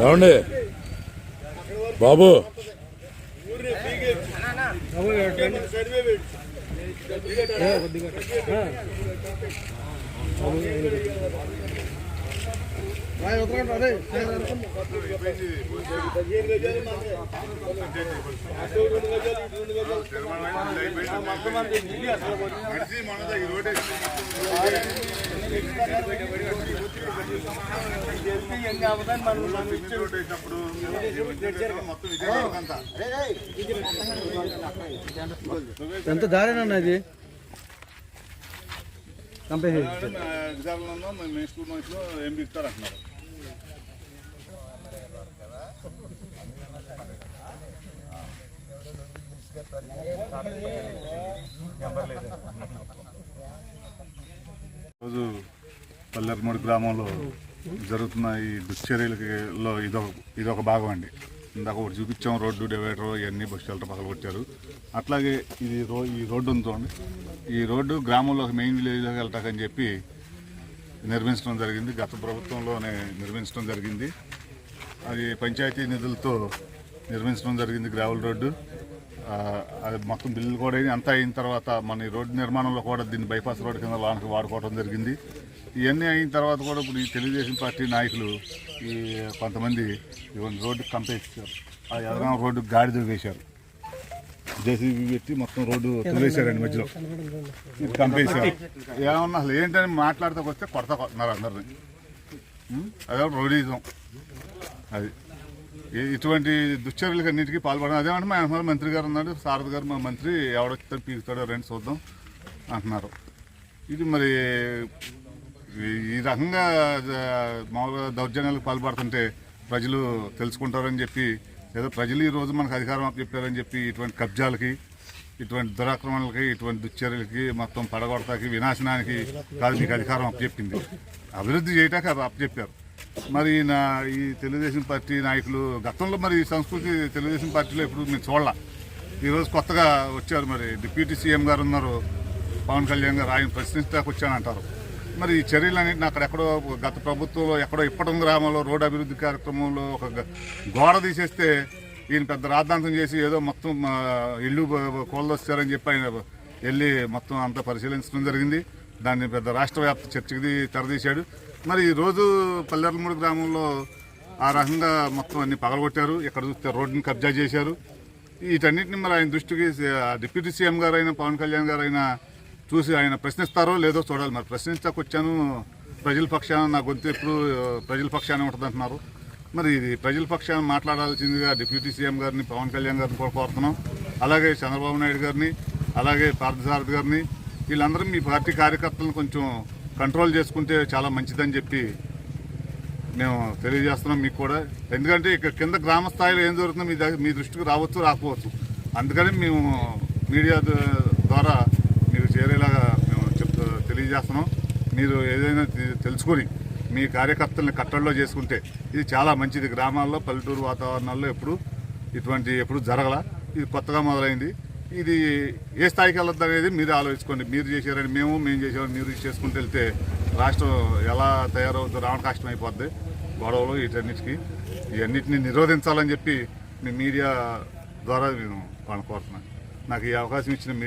ఏమండి? బాబు. ఎంత దారేనన్నా ఇది? మనుషులు ఏం బిగుతారు అంటున్నారు రోజు పల్లెరమూడి గ్రామంలో జరుగుతున్న ఈ దుశ్చర్యలలో ఇదొక ఇదొక భాగం అండి. ఇందాక ఒకటి చూపించాం రోడ్డు డివైడర్ ఇవన్నీ బస్ షెల్టర్ పక్కన కొట్టారు అట్లాగే ఇది రో ఈ రోడ్డు ఉంది ఈ రోడ్డు గ్రామంలో మెయిన్ విలేజ్లోకి వెళ్తాకని చెప్పి నిర్మించడం జరిగింది. గత ప్రభుత్వంలోనే నిర్మించడం జరిగింది. అది పంచాయతీ నిధులతో నిర్మించడం జరిగింది గ్రావెల్ రోడ్డు. అది మొత్తం బిల్లు కూడా అయింది. అంతా అయిన తర్వాత మన ఈ రోడ్డు నిర్మాణంలో కూడా దీన్ని బైపాస్ రోడ్డు కింద వానికి వాడుకోవడం జరిగింది. ఇవన్నీ అయిన తర్వాత కూడా ఇప్పుడు ఈ తెలుగుదేశం పార్టీ నాయకులు ఈ కొంతమంది ఇవన్నీ రోడ్డుకి కంపేసారు ఆ ఎదరం రోడ్డుకి గాడిద వేశారు జేసీబీ పెట్టి మొత్తం రోడ్డు తొలేశారండి మధ్యలో. ఇది కంపేశారు. ఏమన్నా అసలు ఏంటని మాట్లాడితే వస్తే కొడతా కొడుతున్నారు అందరిని. అదే రోడీజం. అది. ఇటువంటి దుశ్చర్యలకు అన్నింటికి పాల్పడడం. అదేమంటే మా వెనకాల మంత్రి గారు ఉన్నాడు. సారథి గారు మా మంత్రి ఎవడొస్తాడు పీకుతాడో రండి చూద్దాం అంటున్నారు. ఇది మరి ఈ- రకంగా మామూలుగా దౌర్జన్యాలకు పాల్పడుతుంటే ప్రజలు తెలుసుకుంటారని చెప్పి ఏదో ప్రజలు ఈ రోజు మనకు అధికారం చెప్పారని చెప్పి ఇటువంటి కబ్జాలకి ఇటువంటి దురాక్రమణలకి ఇటువంటి దుశ్చర్యలకి మొత్తం పడగొడతాకి వినాశనానికి కాదు మీకు అధికారం అప్పచెప్పింది. అభివృద్ధి చేయటానికి అది అప్పచెప్పారు. మరి నా ఈ తెలుగుదేశం పార్టీ నాయకులు గతంలో మరి సంస్కృతి తెలుగుదేశం పార్టీలో ఎప్పుడు మేము చూడాల? ఈరోజు కొత్తగా వచ్చారు మరి. డిప్యూటీ సీఎం గారు ఉన్నారు. పవన్ కళ్యాణ్ గారు ఆయన ప్రశ్నించడానికి వచ్చానంటారు. మరి ఈ చర్యలన్నింటిని అక్కడ ఎక్కడో గత ప్రభుత్వంలో ఎక్కడో ఇప్పటం గ్రామంలో రోడ్డు అభివృద్ధి కార్యక్రమంలో ఒక గోడ తీసేస్తే ఈయన పెద్ద రాద్ధాంతం చేసి ఏదో మొత్తం ఇల్లు కోల్దొస్తారని చెప్పి ఆయన వెళ్ళి మొత్తం అంతా పరిశీలించడం జరిగింది. దాన్ని పెద్ద రాష్ట్ర వ్యాప్త చర్చకి తెరదీశాడు. మరి ఈ రోజు పల్లెర్లమూడి గ్రామంలో ఆ రకంగా మొత్తం అన్ని పగలగొట్టారు. ఇక్కడ చూస్తే రోడ్డుని కబ్జా చేశారు. వీటన్నిటిని మరి ఆయన దృష్టికి డిప్యూటీ సీఎం గారైన పవన్ కళ్యాణ్ గారైనా చూసి ఆయన ప్రశ్నిస్తారో లేదో చూడాలి. మరి ప్రశ్నించకొచ్చాను ప్రజల పక్షాన నా గొంతు ఎప్పుడు ప్రజల పక్షాన ఉంటుందంటున్నారు. మరి ఇది ప్రజల పక్షాన మాట్లాడాల్సిందిగా డిప్యూటీ సీఎం గారిని పవన్ కళ్యాణ్ గారిని కూడా కోరుతున్నాం. అలాగే చంద్రబాబు నాయుడు గారిని అలాగే పార్థసారథి గారిని వీళ్ళందరూ మీ పార్టీ కార్యకర్తలను కొంచెం కంట్రోల్ చేసుకుంటే చాలా మంచిదని చెప్పి మేము తెలియజేస్తున్నాం మీకు కూడా. ఎందుకంటే ఇక్కడ కింద గ్రామ స్థాయిలో ఏం జరుగుతుందో మీ దగ్గర మీ దృష్టికి రావచ్చు రాకపోవచ్చు. అందుకని మేము మీడియా ద్వారా మీరు చేరేలాగా మేము చెప్తూ తెలియజేస్తున్నాం మీరు ఏదైనా తెలుసుకొని మీ కార్యకర్తల్ని కట్టడిలో చేసుకుంటే ఇది చాలా మంచిది. గ్రామాల్లో పల్లెటూరు వాతావరణాల్లో ఎప్పుడు ఇటువంటి ఎప్పుడు జరగల. ఇది కొత్తగా మొదలైంది. ఇది ఏ స్థాయికి వెళ్ళొద్దు అనేది మీరు ఆలోచించుకోండి. మీరు చేశారని మేము మేము చేసామని మీరు చేసుకుంటూ వెళ్తే రాష్ట్రం ఎలా తయారవుతుందో రావడం కష్టం అయిపోద్ది. గొడవలు వీటన్నిటికీ. ఇవన్నిటిని నిరోధించాలని చెప్పి మీ మీడియా ద్వారా నేను కోరుతున్నాను. నాకు ఈ అవకాశం ఇచ్చిన మీడియా